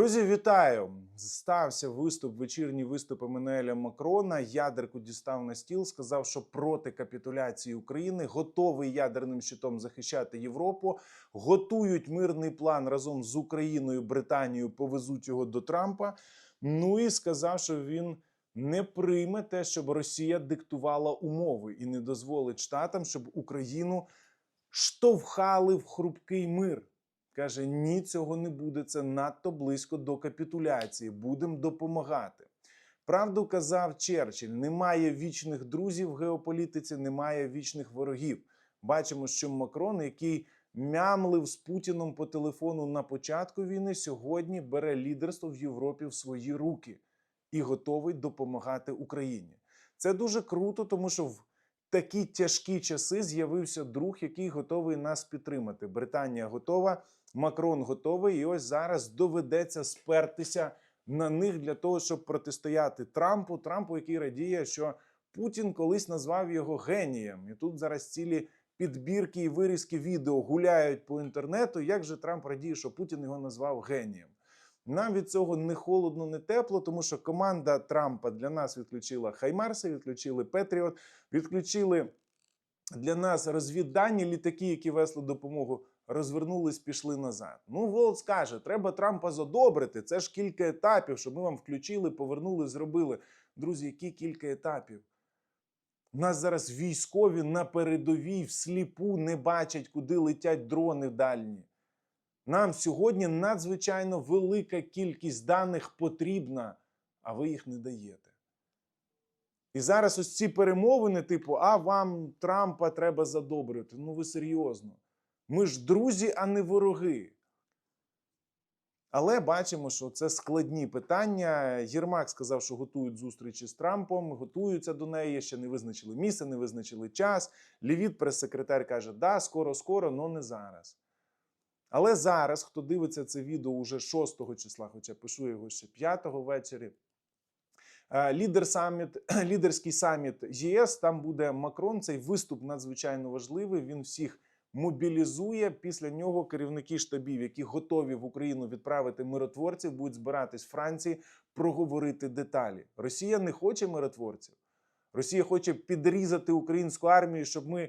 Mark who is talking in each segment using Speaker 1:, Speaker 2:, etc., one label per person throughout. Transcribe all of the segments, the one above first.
Speaker 1: Друзі, вітаю! Стався виступ, вечірній виступ Еммануеля Макрона. Ядерку дістав на стіл, сказав, що проти капітуляції України готовий ядерним щитом захищати Європу. Готують мирний план разом з Україною, Британією, повезуть його до Трампа. Ну і сказав, що він не прийме те, щоб Росія диктувала умови і не дозволить штатам, щоб Україну штовхали в хрупкий мир. Каже: ні, цього не буде. Це надто близько до капітуляції. Будемо допомагати. Правду казав Черчилль: немає вічних друзів в геополітиці, немає вічних ворогів. Бачимо, що Макрон, який мямлив з Путіном по телефону на початку війни, сьогодні бере лідерство в Європі в свої руки і готовий допомагати Україні. Це дуже круто, тому що в такі тяжкі часи з'явився друг, який готовий нас підтримати. Британія готова, Макрон готовий, і ось зараз доведеться спертися на них для того, щоб протистояти Трампу. Трампу, який радіє, що Путін колись назвав його генієм, і тут зараз цілі. Підбірки і вирізки відео гуляють по інтернету. Як же Трамп радіє, що Путін його назвав генієм? Нам від цього не холодно, не тепло, тому що команда Трампа для нас відключила Хаймарси, відключили Петріот, відключили для нас розвіддані літаки, які везли допомогу, розвернулись, пішли назад. Ну, Волц каже, треба Трампа задобрити. Це ж кілька етапів, щоб ми вам включили, повернули, зробили. Друзі, які кілька етапів? У нас зараз військові на передовій всліпу не бачать, куди летять дрони дальні. Нам сьогодні надзвичайно велика кількість даних потрібна, а ви їх не даєте. І зараз ось ці перемовини, типу, а вам Трампа треба задобрити. Ну ви серйозно. Ми ж друзі, а не вороги. Але бачимо, що це складні питання. Єрмак сказав, що готують зустрічі з Трампом, готуються до неї, ще не визначили місце, не визначили час. Лівіт, прес-секретар, каже, да, скоро, скоро, але не зараз. Але зараз, хто дивиться це відео уже 6 числа, хоча пишу його ще 5 ввечері. е, Лідер саміт, лідерський саміт ЄС, там буде Макрон. Цей виступ надзвичайно важливий. Він всіх мобілізує. Після нього керівники штабів, які готові в Україну відправити миротворців, будуть збиратись в Франції, проговорити деталі. Росія не хоче миротворців. Росія хоче підрізати українську армію, щоб ми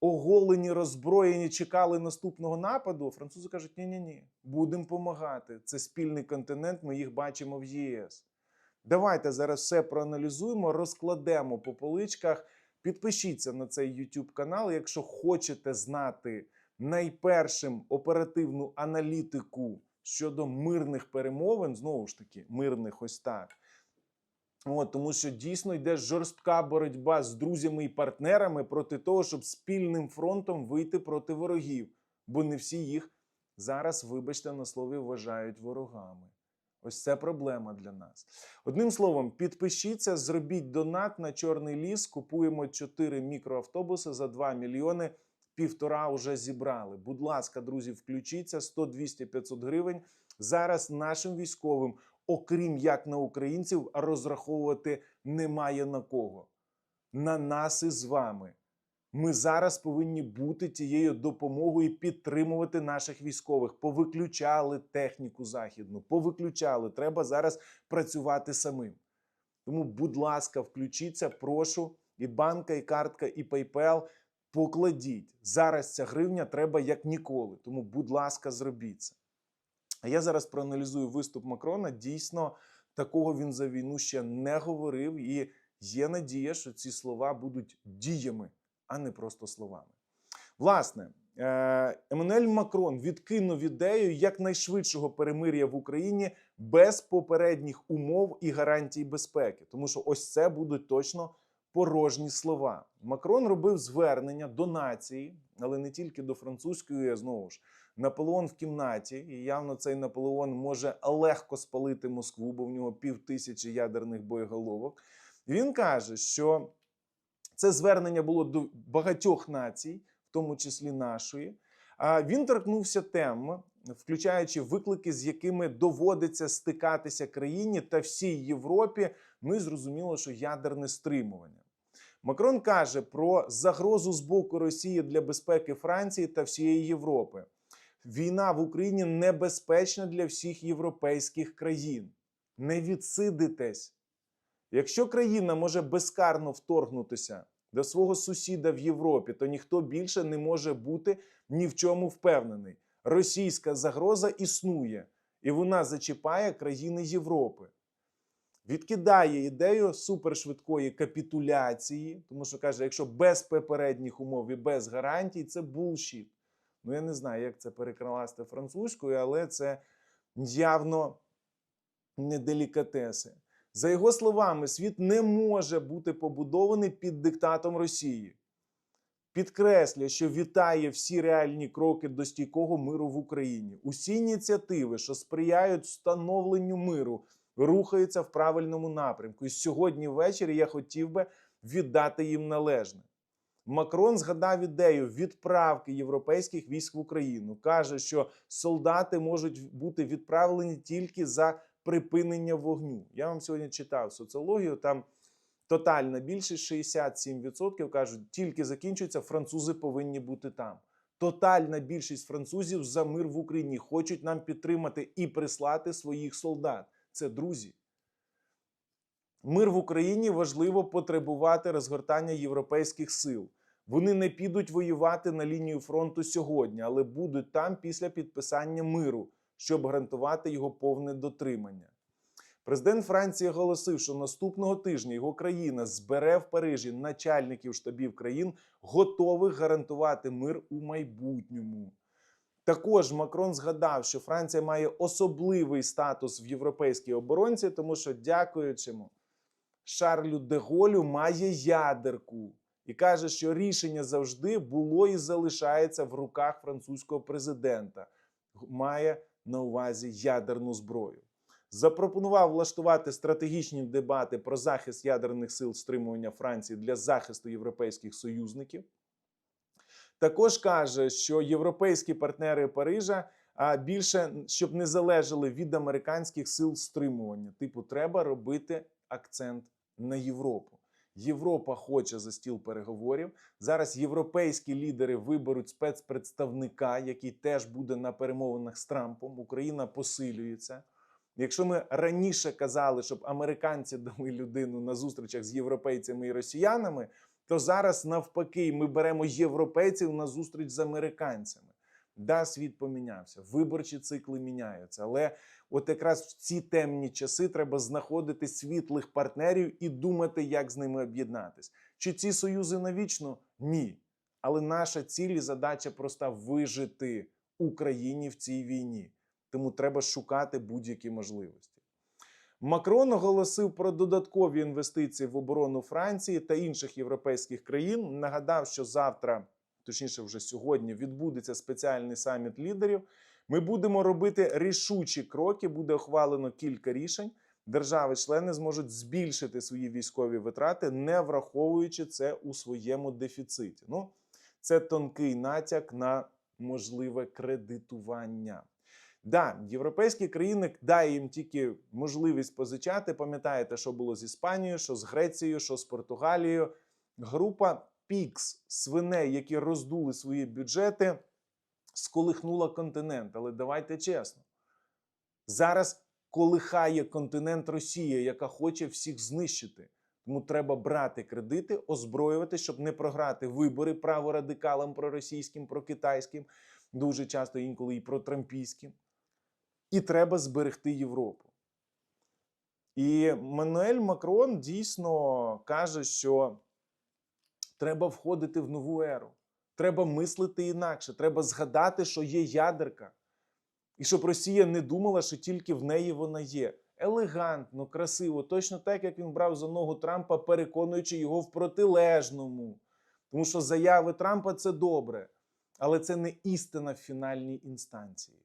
Speaker 1: оголені, роззброєні, чекали наступного нападу. Французи кажуть: ні, ні, ні, будемо допомагати. Це спільний континент. Ми їх бачимо в ЄС. Давайте зараз все проаналізуємо, розкладемо по поличках. Підпишіться на цей YouTube канал, якщо хочете знати найпершим оперативну аналітику щодо мирних перемовин, знову ж таки, мирних ось так. От, тому що дійсно йде жорстка боротьба з друзями і партнерами проти того, щоб спільним фронтом вийти проти ворогів, бо не всі їх зараз, вибачте, на слові вважають ворогами. Ось це проблема для нас. Одним словом, підпишіться, зробіть донат на чорний ліс. Купуємо 4 мікроавтобуси за 2 мільйони. Півтора вже зібрали. Будь ласка, друзі, включіться 100, 200, 500 гривень. Зараз нашим військовим, окрім як на українців, розраховувати немає на кого. На нас і з вами. Ми зараз повинні бути тією допомогою і підтримувати наших військових. Повиключали техніку західну, повиключали. Треба зараз працювати самим. Тому, будь ласка, включіться, прошу. І банка, і картка, і PayPal. Покладіть. Зараз ця гривня треба як ніколи. Тому, будь ласка, зробіть це. А я зараз проаналізую виступ Макрона. Дійсно, такого він за війну ще не говорив. І є надія, що ці слова будуть діями а не просто словами. Власне, е, Еммануель Макрон відкинув ідею якнайшвидшого перемир'я в Україні без попередніх умов і гарантій безпеки, тому що ось це будуть точно порожні слова. Макрон робив звернення до нації, але не тільки до французької, знову ж Наполеон в кімнаті, і явно цей Наполеон може легко спалити Москву, бо в нього пів тисячі ядерних боєголовок. Він каже, що це звернення було до багатьох націй, в тому числі нашої. Він торкнувся тем, включаючи виклики, з якими доводиться стикатися країні та всій Європі. Ну і зрозуміло, що ядерне стримування. Макрон каже про загрозу з боку Росії для безпеки Франції та всієї Європи. Війна в Україні небезпечна для всіх європейських країн. Не відсидитесь. Якщо країна може безкарно вторгнутися до свого сусіда в Європі, то ніхто більше не може бути ні в чому впевнений. Російська загроза існує, і вона зачіпає країни Європи. Відкидає ідею супершвидкої капітуляції, тому що каже, якщо без попередніх умов і без гарантій, це булшіт. Ну, я не знаю, як це перекласти французькою, але це явно не делікатеси. За його словами, світ не може бути побудований під диктатом Росії. Підкреслює, що вітає всі реальні кроки до стійкого миру в Україні. Усі ініціативи, що сприяють встановленню миру, рухаються в правильному напрямку. І сьогодні ввечері я хотів би віддати їм належне. Макрон згадав ідею відправки європейських військ в Україну. каже, що солдати можуть бути відправлені тільки за припинення вогню. Я вам сьогодні читав соціологію. Там тотальна більшість 67% кажуть, тільки закінчується, французи повинні бути там. Тотальна більшість французів за мир в Україні хочуть нам підтримати і прислати своїх солдат. Це друзі. Мир в Україні важливо потребувати розгортання європейських сил. Вони не підуть воювати на лінію фронту сьогодні, але будуть там після підписання миру, щоб гарантувати його повне дотримання. Президент Франції оголосив, що наступного тижня його країна збере в Парижі начальників штабів країн, готових гарантувати мир у майбутньому. Також Макрон згадав, що Франція має особливий статус в європейській оборонці, тому що, дякуючому Шарлю де Голю, має ядерку і каже, що рішення завжди було і залишається в руках французького президента. Має на увазі ядерну зброю. Запропонував влаштувати стратегічні дебати про захист ядерних сил стримування Франції для захисту європейських союзників. Також каже, що європейські партнери Парижа більше щоб не залежали від американських сил стримування. Типу, треба робити акцент на Європу. Європа хоче за стіл переговорів. Зараз європейські лідери виберуть спецпредставника, який теж буде на перемовинах з Трампом. Україна посилюється. Якщо ми раніше казали, щоб американці дали людину на зустрічах з європейцями і росіянами, то зараз навпаки ми беремо європейців на зустріч з американцями. Да, світ помінявся, виборчі цикли міняються. Але от якраз в ці темні часи треба знаходити світлих партнерів і думати, як з ними об'єднатись. Чи ці союзи навічно? Ні. Але наша ціль і задача проста вижити Україні в цій війні. Тому треба шукати будь-які можливості. Макрон оголосив про додаткові інвестиції в оборону Франції та інших європейських країн. Нагадав, що завтра, точніше, вже сьогодні, відбудеться спеціальний саміт лідерів. Ми будемо робити рішучі кроки. Буде ухвалено кілька рішень. Держави-члени зможуть збільшити свої військові витрати, не враховуючи це у своєму дефіциті. Ну, це тонкий натяк на можливе кредитування. Да, європейські країни дає їм тільки можливість позичати. Пам'ятаєте, що було з Іспанією, що з Грецією, що з Португалією. Група Пікс свиней, які роздули свої бюджети, сколихнула континент. Але давайте чесно. Зараз колихає континент Росія, яка хоче всіх знищити. Тому треба брати кредити, озброювати, щоб не програти вибори праворадикалам проросійським, прокитайським, дуже часто інколи і протрампійським. І треба зберегти Європу. І Мануель Макрон дійсно каже, що треба входити в нову еру. Треба мислити інакше. Треба згадати, що є ядерка. І щоб Росія не думала, що тільки в неї вона є. Елегантно, красиво, точно так, як він брав за ногу Трампа, переконуючи його в протилежному. Тому що заяви Трампа це добре, але це не істина в фінальній інстанції.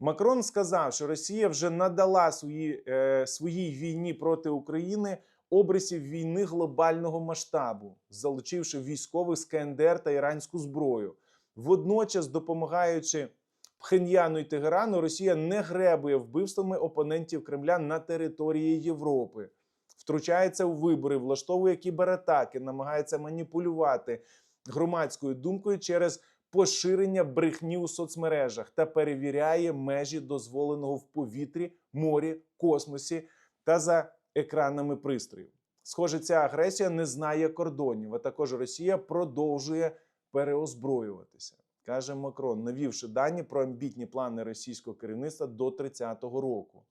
Speaker 1: Макрон сказав, що Росія вже надала свої, е, своїй війні проти України обрисів війни глобального масштабу, залучивши військових з КНДР та іранську зброю. Водночас, допомагаючи Пхеньяну і Тегерану, Росія не гребує вбивствами опонентів Кремля на території Європи, втручається у вибори, влаштовує кібератаки, намагається маніпулювати громадською думкою через поширення брехні у соцмережах та перевіряє межі дозволеного в повітрі, морі, космосі та за екранами пристроїв. Схоже, ця агресія не знає кордонів, а також Росія продовжує переозброюватися, каже Макрон, навівши дані про амбітні плани російського керівництва до 30-го року.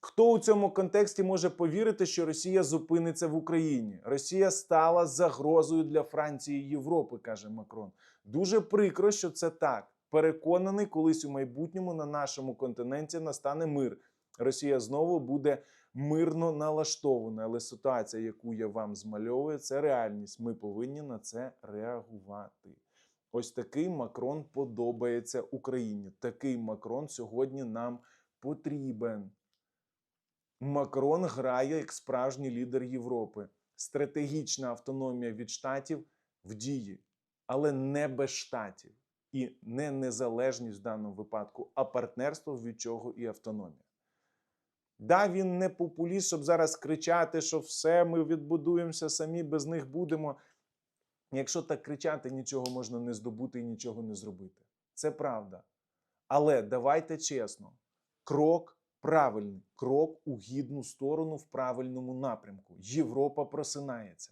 Speaker 1: Хто у цьому контексті може повірити, що Росія зупиниться в Україні? Росія стала загрозою для Франції і Європи, каже Макрон. Дуже прикро, що це так. Переконаний, колись у майбутньому на нашому континенті настане мир. Росія знову буде мирно налаштована, але ситуація, яку я вам змальовую, це реальність. Ми повинні на це реагувати. Ось такий Макрон подобається Україні. Такий Макрон сьогодні нам потрібен. Макрон грає як справжній лідер Європи. Стратегічна автономія від штатів в дії, але не без штатів. І не незалежність в даному випадку, а партнерство, від чого і автономія. Да, він не популіст, щоб зараз кричати, що все, ми відбудуємося самі, без них будемо. Якщо так кричати, нічого можна не здобути і нічого не зробити. Це правда. Але давайте чесно: крок правильний, крок у гідну сторону в правильному напрямку. Європа просинається.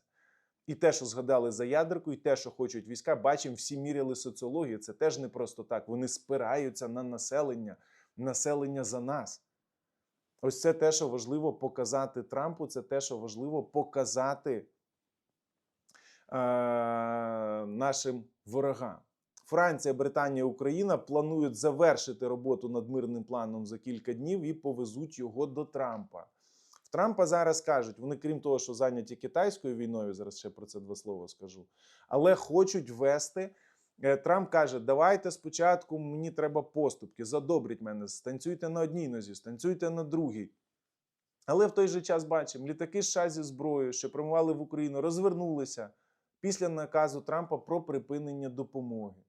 Speaker 1: І те, що згадали за ядерку, і те, що хочуть війська, бачимо, всі міряли соціологію. Це теж не просто так. Вони спираються на населення, населення за нас. Ось це те, що важливо показати Трампу, це те, що важливо показати е, нашим ворогам. Франція, Британія, Україна планують завершити роботу над мирним планом за кілька днів і повезуть його до Трампа. В Трампа зараз кажуть, вони, крім того, що зайняті китайською війною, зараз ще про це два слова скажу, але хочуть вести. Е, Трамп каже: давайте спочатку мені треба поступки, задобріть мене, станцюйте на одній нозі, станцюйте на другій. Але в той же час бачимо, літаки США зі зброєю, що прямували в Україну, розвернулися після наказу Трампа про припинення допомоги.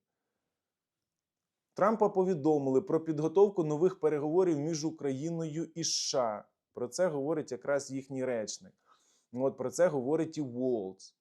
Speaker 1: Трампа повідомили про підготовку нових переговорів між Україною і США. Про це говорить якраз їхній речник. От Про це говорить і Волц.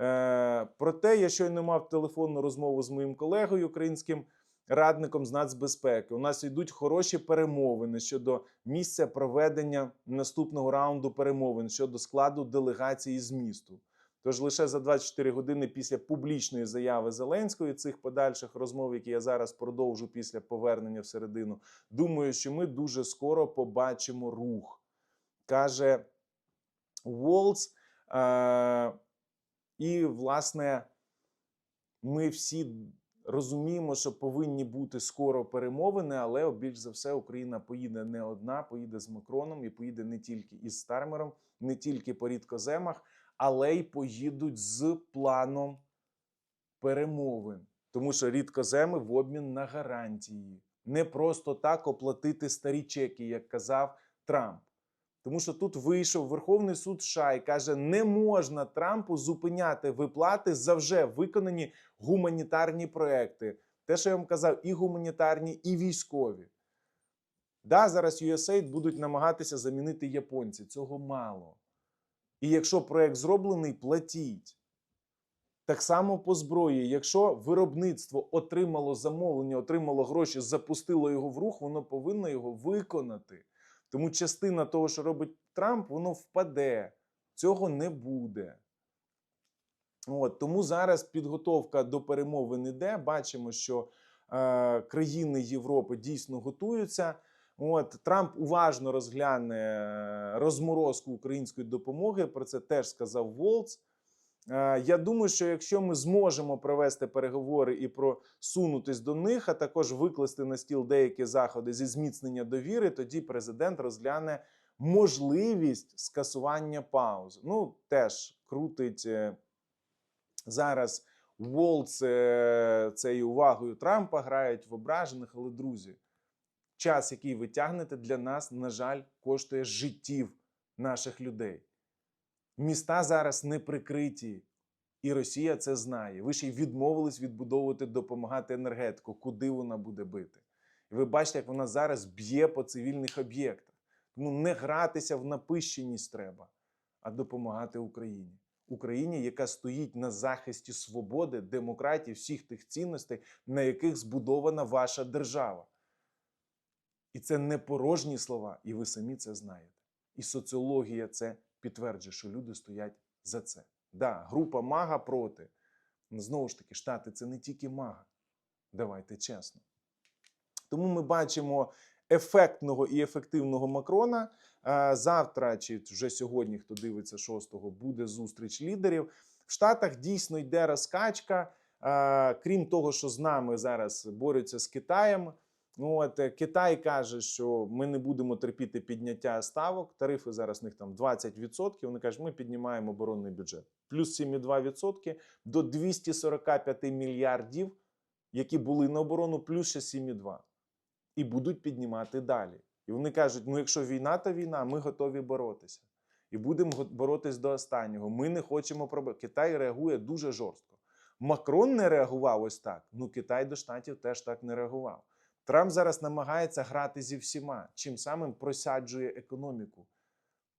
Speaker 1: Е, проте я щойно мав телефонну розмову з моїм колегою, українським радником з нацбезпеки. У нас йдуть хороші перемовини щодо місця проведення наступного раунду перемовин щодо складу делегації з місту. Тож лише за 24 години після публічної заяви Зеленського і цих подальших розмов, які я зараз продовжу після повернення всередину, думаю, що ми дуже скоро побачимо рух, каже Волц. І, власне, ми всі розуміємо, що повинні бути скоро перемовини, але більш за все Україна поїде не одна, поїде з Макроном і поїде не тільки із Стармером, не тільки по рідкоземах, але й поїдуть з планом перемовин. Тому що рідкоземи в обмін на гарантії. Не просто так оплатити старі чеки, як казав Трамп. Тому що тут вийшов Верховний суд США і каже, не можна Трампу зупиняти виплати за вже виконані гуманітарні проекти. Те, що я вам казав, і гуманітарні, і військові. Да, зараз USAID будуть намагатися замінити японці. Цього мало. І якщо проект зроблений, платіть. Так само по зброї. Якщо виробництво отримало замовлення, отримало гроші, запустило його в рух, воно повинно його виконати. Тому частина того, що робить Трамп, воно впаде. Цього не буде. От, Тому зараз підготовка до перемовин іде. Бачимо, що е, країни Європи дійсно готуються. От Трамп уважно розгляне е, розморозку української допомоги. Про це теж сказав Волц. Е, Я думаю, що якщо ми зможемо провести переговори і просунутись до них, а також викласти на стіл деякі заходи зі зміцнення довіри, тоді президент розгляне можливість скасування пауз. Ну, теж крутить е, зараз Волц е, цією увагою Трампа грають в ображених, але друзі, час, який ви тягнете, для нас, на жаль, коштує життів наших людей. Міста зараз не прикриті, і Росія це знає. Ви ще й відмовились відбудовувати, допомагати енергетику, куди вона буде бити. І ви бачите, як вона зараз б'є по цивільних об'єктах. Тому не гратися в напищеність треба, а допомагати Україні. Україні, яка стоїть на захисті свободи, демократії, всіх тих цінностей, на яких збудована ваша держава. І це не порожні слова, і ви самі це знаєте. І соціологія це підтверджує, що люди стоять за це. Да, група Мага проти. Знову ж таки, Штати це не тільки Мага. Давайте чесно. Тому ми бачимо ефектного і ефективного Макрона. Е, Завтра чи вже сьогодні, хто дивиться 6-го, буде зустріч лідерів. В Штатах дійсно йде розкачка. Е, Крім того, що з нами зараз борються з Китаєм. Ну, от е, Китай каже, що ми не будемо терпіти підняття ставок. Тарифи зараз в них там 20%. Вони кажуть, ми піднімаємо оборонний бюджет. Плюс 7,2% до 245 мільярдів, які були на оборону, плюс ще 7,2. І будуть піднімати далі. І вони кажуть: ну, якщо війна, то війна, ми готові боротися. І будемо боротись до останнього. Ми не хочемо пробити. Китай реагує дуже жорстко. Макрон не реагував ось так. Ну, Китай до штатів теж так не реагував. Трамп зараз намагається грати зі всіма, чим самим просаджує економіку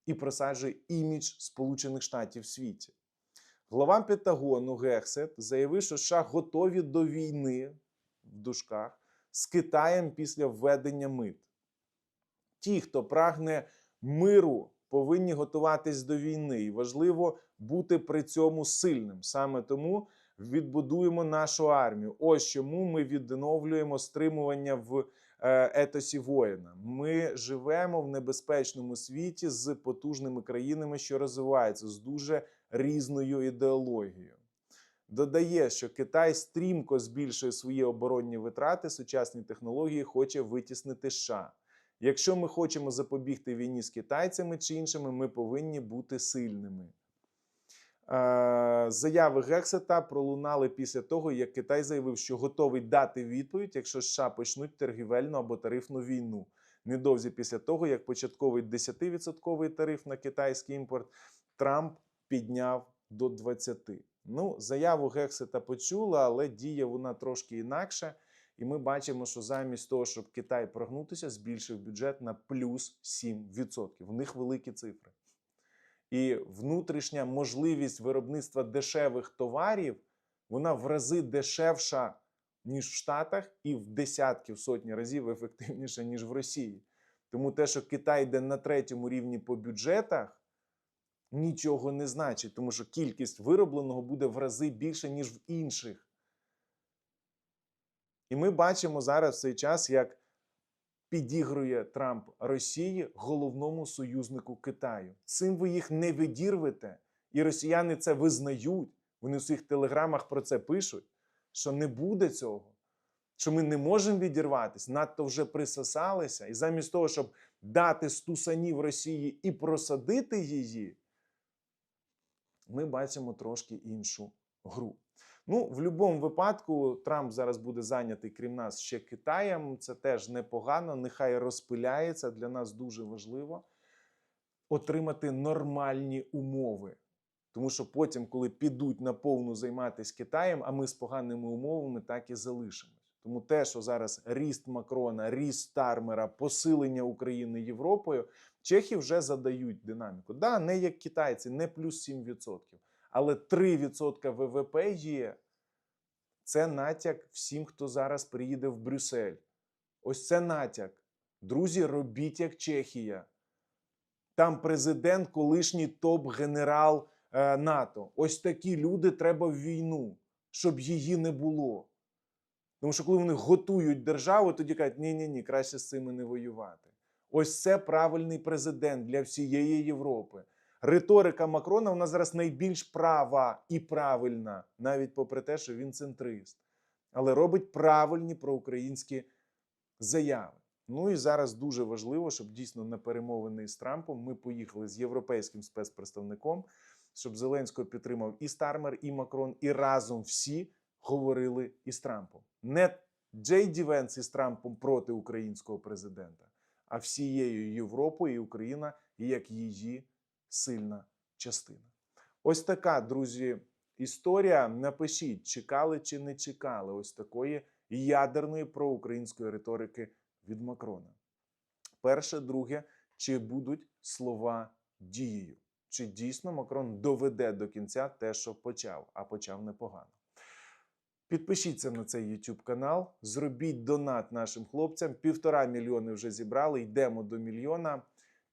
Speaker 1: і просаджує імідж Сполучених Штатів в світі. Глава Пентагону Гексет заявив, що США готові до війни в дужках з Китаєм після введення мит. Ті, хто прагне миру, повинні готуватись до війни, і важливо бути при цьому сильним. Саме тому відбудуємо нашу армію. Ось чому ми відновлюємо стримування в е, етосі воїна. Ми живемо в небезпечному світі з потужними країнами, що розвиваються з дуже різною ідеологією. Додає, що Китай стрімко збільшує свої оборонні витрати, сучасні технології хоче витіснити США. Якщо ми хочемо запобігти війні з китайцями чи іншими, ми повинні бути сильними. Е, Заяви Гексета пролунали після того, як Китай заявив, що готовий дати відповідь, якщо США почнуть торгівельну або тарифну війну. Недовзі після того, як початковий 10% тариф на китайський імпорт Трамп підняв до 20%. Ну, заяву Гексета почула, але діє вона трошки інакше. І ми бачимо, що замість того, щоб Китай прогнутися, збільшив бюджет на плюс 7%. В них великі цифри. І внутрішня можливість виробництва дешевих товарів, вона в рази дешевша, ніж в Штатах, і в десятки, в сотні разів ефективніша, ніж в Росії. Тому те, що Китай йде на третьому рівні по бюджетах, нічого не значить, тому що кількість виробленого буде в рази більше, ніж в інших. І ми бачимо зараз в цей час, як підігрує Трамп Росії головному союзнику Китаю. Цим ви їх не відірвете, і росіяни це визнають. Вони в своїх телеграмах про це пишуть, що не буде цього, що ми не можемо відірватися, надто вже присосалися. І замість того, щоб дати стусанів Росії і просадити її, ми бачимо трошки іншу гру. Ну, в будь-якому випадку, Трамп зараз буде зайнятий, крім нас, ще Китаєм. Це теж непогано. Нехай розпиляється. Для нас дуже важливо отримати нормальні умови. Тому що потім, коли підуть на повну займатися Китаєм, а ми з поганими умовами так і залишимось. Тому те, що зараз ріст Макрона, ріст Стармера, посилення України Європою, чехи вже задають динаміку. Да, не як китайці, не плюс 7%. Але 3% ВВП є. Це натяк всім, хто зараз приїде в Брюссель. Ось це натяк. Друзі, робіть як Чехія. Там президент, колишній топ-генерал е, НАТО. Ось такі люди треба в війну, щоб її не було. Тому що коли вони готують державу, тоді кажуть, ні-ні ні, краще з цими не воювати. Ось це правильний президент для всієї Європи. Риторика Макрона вона зараз найбільш права і правильна, навіть попри те, що він центрист, але робить правильні проукраїнські заяви. Ну і зараз дуже важливо, щоб дійсно на перемовини з Трампом ми поїхали з європейським спецпредставником, щоб Зеленського підтримав і Стармер, і Макрон, і разом всі говорили із Трампом. Не Джей Ді Венс із Трампом проти українського президента, а всією Європою і Україна як її сильна частина. Ось така, друзі, історія. Напишіть, чекали чи не чекали ось такої ядерної проукраїнської риторики від Макрона. Перше, друге, чи будуть слова дією? чи дійсно Макрон доведе до кінця те, що почав, а почав непогано. Підпишіться на цей YouTube канал, зробіть донат нашим хлопцям. Півтора мільйони вже зібрали. Йдемо до мільйона.